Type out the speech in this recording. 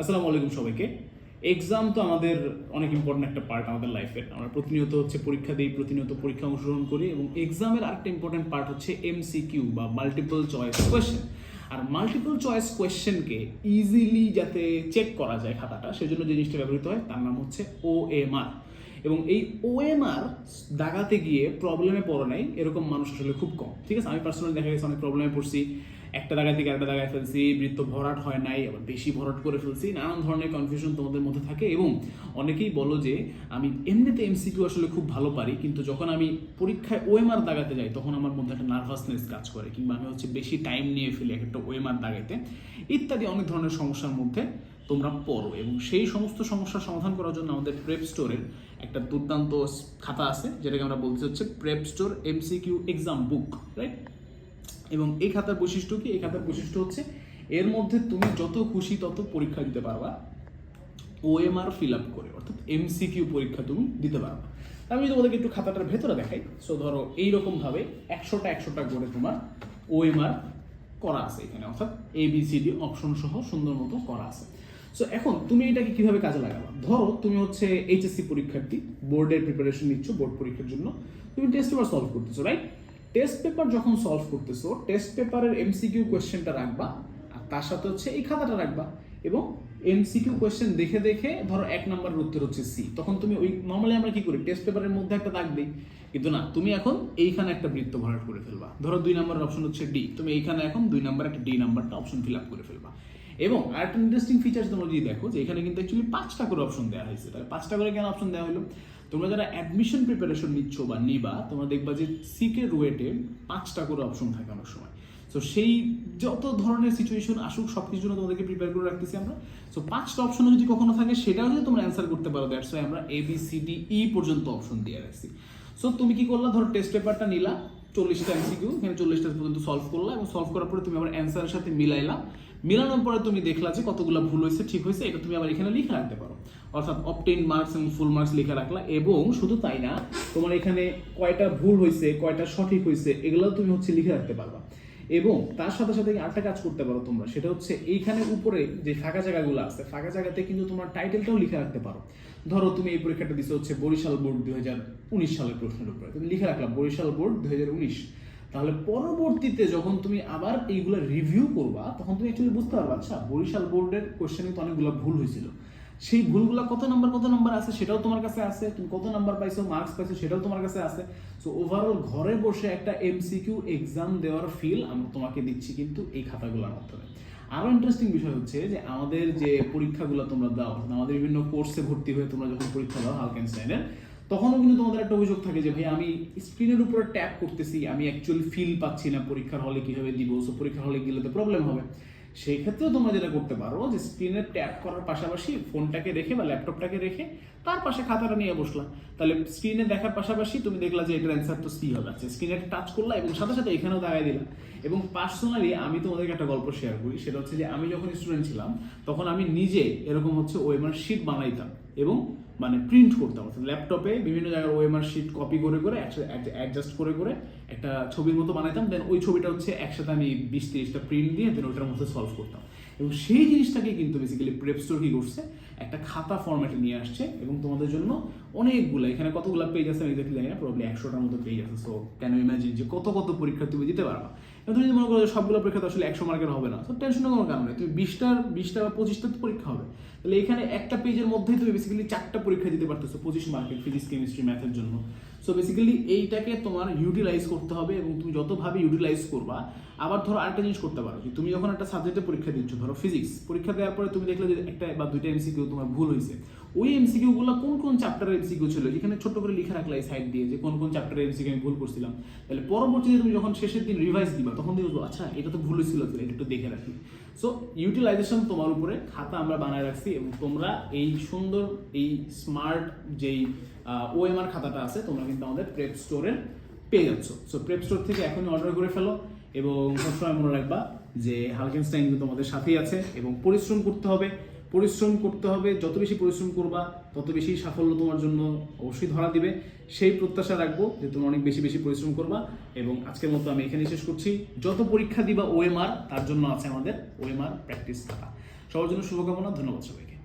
আসসালামু আলাইকুম সবাইকে। এক্সাম তো আমাদের অনেক ইম্পর্টেন্ট একটা পার্ট আমাদের লাইফের আমরা প্রতিনিয়ত হচ্ছে পরীক্ষা দিই, প্রতিনিয়ত পরীক্ষা অংশগ্রহণ করি এবং এক্সামের আরেকটা ইম্পর্টেন্ট পার্ট হচ্ছে এমসিকিউ বা মাল্টিপল চয়েস কোয়েশ্চেন আর মাল্টিপল চয়েস কোয়েশ্চেনকে ইজিলি যাতে চেক করা যায় খাতাটা, সেজন্য যে জিনিসটা ব্যবহৃত হয়, তার নাম হচ্ছে ওএমআর এবং এই ওএমআর দাগাতে গিয়ে প্রবলেমে পড়ে নাই, এরকম মানুষ আসলে খুব কম। ঠিক আছে? আমি পার্সোনালি দেখা গেছে অনেক প্রবলেমে পড়ছি। একটা জায়গা থেকে একটা জায়গায় ফেলছি, বৃত্ত ভরাট হয় নাই, আবার বেশি ভরাট করে ফেলছি, নানান ধরনের কনফিউশন তোমাদের মধ্যে থাকে এবং অনেকেই বলো যে আমি এমনিতে এমসিকিউ আসলে খুব ভালো পারি, কিন্তু যখন আমি পরীক্ষায় ওএমআর দাগাতে যাই, তখন আমার মধ্যে একটা নার্ভাসনেস কাজ করে, কিংবা আমি হচ্ছে বেশি টাইম নিয়ে ফেলি এক একটা ওএমআর দাগাইতে। ইত্যাদি অনেক ধরনের সমস্যার মধ্যে তোমরা পড়ো এবং সেই সমস্ত সমস্যার সমাধান করার জন্য আমাদের প্রেপ স্টোরের একটা দুর্দান্ত খাতা আছে, যেটাকে আমরা বলতে হচ্ছে prep store MCQ exam book right এবং এই খাতার বৈশিষ্ট্য কি? এই খাতার বৈশিষ্ট্য হচ্ছে এর মধ্যে তুমি যত খুশি তত পরীক্ষা দিতে পারবা। ওএমআর ফিল আপ করে, অর্থাৎ এমসিকিউ পরীক্ষা তুমি দিতে পারবা। আমি তোমাদেরকে একটু খাতাটার ভেতরে দেখাই সো ধরো এইরকমভাবে একশোটা একশোটা করে তোমার ওএমআর করা আছে এখানে, অর্থাৎ A B C D option সহ সুন্দর মতো করা আছে। সো এখন তুমি এটাকে কীভাবে কাজে লাগাবা? ধরো তুমি হচ্ছে এইচএসসি পরীক্ষার্থী বোর্ডের প্রিপারেশন নিচ্ছ বোর্ড পরীক্ষার জন্য। তুমি টেস্ট পেপার সলভ করতেছো রাইট টেস্ট পেপার যখন সলভ করতেছো টেস্ট পেপারের এমসিকিউ কোয়েশ্চেনটা রাখবা, আর তার সাথে হচ্ছে এই খাতাটা রাখবা এবং এমসিকিউ কোয়েশ্চেন দেখে দেখে ধরো এক নম্বরের উত্তর হচ্ছে সি তখন তুমি ওই নর্মালি আমরা কি করি? টেস্ট পেপারের মধ্যে একটা দাগ দিই। কিন্তু না, তুমি এখন এইখানে একটা বৃত্ত ভরাট করে ফেলবা। ধরো দুই নম্বরের অপশন হচ্ছে ডি তুমি এইখানে এখন দুই নম্বর একটা ডি নাম্বারটা অপশন ফিল আপ করে ফেলবা। এবং আরেকটা ইন্টারেস্টিং ফিচার্স তোমরা যদি দেখো, যে এখানে কিন্তু অ্যাকচুয়ালি পাঁচটা করে অপশন দেওয়া হয়েছে। তাহলে পাঁচটা করে কেন অপশন দেওয়া হলো? তোমরা যারা অ্যাডমিশন প্রিপারেশন নিচ্ছ বা নিবা, তোমরা দেখবা যে সিকে রুয়েটে পাঁচটা করে অপশন থাকে অনেক সময়। সো সেই যত ধরনের সিচুয়েশন আসুক সব কিছুর জন্য তোমাদেরকে প্রিপেয়ার করে রাখতেছি আমরা। সো পাঁচটা অপশন যদি কখনো থাকে সেটাও যদি তোমরা অ্যান্সার করতে পারো। দ্যাটস ওয়াই আমরা A B C D E পর্যন্ত অপশন দিয়ে রাখছি। সো তুমি কি করলা? ধরো টেস্ট পেপারটা নিলা। চল্লিশটা এমসিকিউ এখানে চল্লিশটা পর্যন্ত সলভ করলা এবং সলভ করার পরে তুমি আবার অ্যান্সারের সাথে মিলাইলা। মিলানোর পরে তুমি দেখলা যে কতগুলো ভুল হয়েছে, ঠিক হয়েছে, এটা তুমি আবার এখানে লিখে রাখতে পারো। অর্থাৎ অপটেন মার্কস এবং ফুল মার্কস লিখে রাখলা এবং শুধু তাই না, তোমার এখানে কয়টা ভুল হয়েছে, কয়টা সঠিক হয়েছে, এগুলো তুমি হচ্ছে লিখে রাখতে পারবা। এবং তার সাথে সাথে আরেকটা কাজ করতে পারো তোমরা, সেটা হচ্ছে এইখানে উপরে যে ফাঁকা জায়গাগুলো আছে, ফাঁকা জায়গাতে কিন্তু তোমার টাইটেলটাও লিখে রাখতে পারো। ধরো তুমি এই পরীক্ষাটা দিছো হচ্ছে বরিশাল বোর্ড দুই হাজার উনিশ সালের প্রশ্নের উপরে, তুমি লিখে রাখলাম বরিশাল বোর্ড দুই হাজার উনিশ। তাহলে পরবর্তীতে যখন তুমি আবার এইগুলো রিভিউ করবা, তখন তুমি অ্যাকচুয়ালি বুঝতে পারবা আচ্ছা বরিশাল বোর্ডের কোশ্চেনে তো অনেকগুলো ভুল হয়েছিল। সেই ভুলগুলো কত নাম্বার কত নাম্বার আছে সেটাও তোমার কাছে আছে, তুমি কত নাম্বার পাইছো মার্কস পাইছো সেটাও তোমার কাছে আছে। সো ওভারঅল ঘরে বসে একটা এমসিকিউ এক্সাম দেওয়ার ফিল আমরা তোমাকে দিচ্ছি কিন্তু এই খাতাগুলোর মাধ্যমে। আরও ইন্টারেস্টিং বিষয় হচ্ছে যে আমাদের যে পরীক্ষাগুলো তোমরা দাও আমাদের বিভিন্ন কোর্সে ভর্তি হয়ে তোমরা যখন পরীক্ষা দাও হালকেনস্টাইনের তখনও কিন্তু তোমাদের একটা অভিযোগ থাকে যে ভাই আমি স্ক্রিনের উপরে ট্যাপ করতেছি, আমি অ্যাকচুয়ালি ফিল পাচ্ছি না পরীক্ষার হলে কীভাবে দিব সো পরীক্ষার হলে গেলে তো প্রবলেম হবে। সেই ক্ষেত্রেও তোমরা যেটা করতে পারো যে স্ক্রিনে ট্যাপ করার পাশাপাশি ফোনটাকে রেখে বা ল্যাপটপটাকে রেখে তার পাশে খাতাটা নিয়ে বসলাম তাহলে স্ক্রিনে দেখার পাশাপাশি তুমি দেখলা যে এটার অ্যান্সার তো সি হবে। আচ্ছা স্ক্রিনে টাচ করলা এবং সাথে সাথে এখানেও দাগাই দিলাম এবং পার্সোনালি আমি তোমাদেরকে একটা গল্প শেয়ার করি। সেটা হচ্ছে যে আমি যখন স্টুডেন্ট ছিলাম, তখন আমি নিজে এরকম হচ্ছে ওয়েমার শিট বানাইতাম এবং মানে প্রিন্ট করতাম অর্থাৎ ল্যাপটপে বিভিন্ন জায়গায় ওএমআর শিট কপি করে করে একসাথে অ্যাডজাস্ট করে করে একটা ছবির মতো বানাইতাম দেন ওই ছবিটা হচ্ছে একসাথে আমি বিশ তিরিশটা প্রিন্ট দিয়ে দেন ওইটার মধ্যে সলভ করতাম। এবং সেই জিনিসটাকে কিন্তু বেসিক্যালি প্রেপ কি করছে? একটা খাতা ফরম্যাটে নিয়ে আসছে এবং তোমাদের জন্য অনেকগুলো, এখানে কতগুলো পেজ আছে আমি দেখতে জানি না প্রবলি একশোটার মতো পেজ আছে। সো ক্যান ইমাজিন যে কত কত পরীক্ষা তুমি দিতে পারবা? তুমি যদি মনে করো সবগুলো পরীক্ষা তো আসলে একশো মার্কের হবে না। তো টেনশনের কোনো কারণ নেই। তুমি বিশটার, বিশটা বা পঁচিশটা পরীক্ষা হবে। তাহলে এখানে একটা পেজের মধ্যেই তুমি বেসিক্যালি চারটা পরীক্ষা দিতে পারতেছো পঁচিশ মার্কের ফিজিক্স কেমিস্ট্রি ম্যাথের জন্য। সো বেসিক্যালি এইটাকে তোমার ইউটিলাইজ করতে হবে এবং তুমি যতভাবে ইউটিলাইজ করবা, আবার ধরো আরেকটা জিনিস করতে পারো যে তুমি যখন একটা সাবজেক্টে পরীক্ষা দিচ্ছ, ধরো ফিজিক্স পরীক্ষা দেওয়ার পরে তুমি দেখলে যে একটা বা দুইটা এমসিকিউ তোমার ভুল হয়েছে। ওই এমসিকিউ গুলো কোন কোন চ্যাপ্টারের এমসিকিউ ছিল? যেখানে ছোট করে লিখে রাখলা সাইড দিয়ে যে কোন কোন চ্যাপ্টারের এমসিকিউ আমি ভুল করছিলাম। তাহলে পরবর্তীতে তুমি যখন শেষের দিন রিভাইজ দিবা তখন দেখব আচ্ছা এটা তো ভুল ছিল এটা একটু দেখে রাখি। সো ইউটিলাইজেশন তোমার উপরে খাতা আমরা বানায় রাখছি এবং তোমরা এই সুন্দর, এই স্মার্ট যেই ওএমআর খাতাটা আছে, তোমরা কিন্তু আমাদের প্রেপ স্টোরের পেয়ে যাচ্ছ। সো প্রেপ স্টোর থেকে এখনই অর্ডার করে ফেলো এবং সবসময় মনে রাখবা যে হালকেনস্টাইন তোমাদের সাথেই আছে এবং পরিশ্রম করতে হবে। পরিশ্রম করতে হবে, যত বেশি পরিশ্রম করবা, তত বেশি সাফল্য তোমার জন্য অবশ্যই ধরা দিবে। সেই প্রত্যাশা রাখব যে তুমি অনেক বেশি বেশি পরিশ্রম করবা এবং আজকের মতো আমি এখানে শেষ করছি। যত পরীক্ষা দিবা ওএমআর তার জন্য আছে আমাদের ওএমআর প্র্যাকটিস থাকা সবার জন্য শুভকামনা, ধন্যবাদ সবাইকে।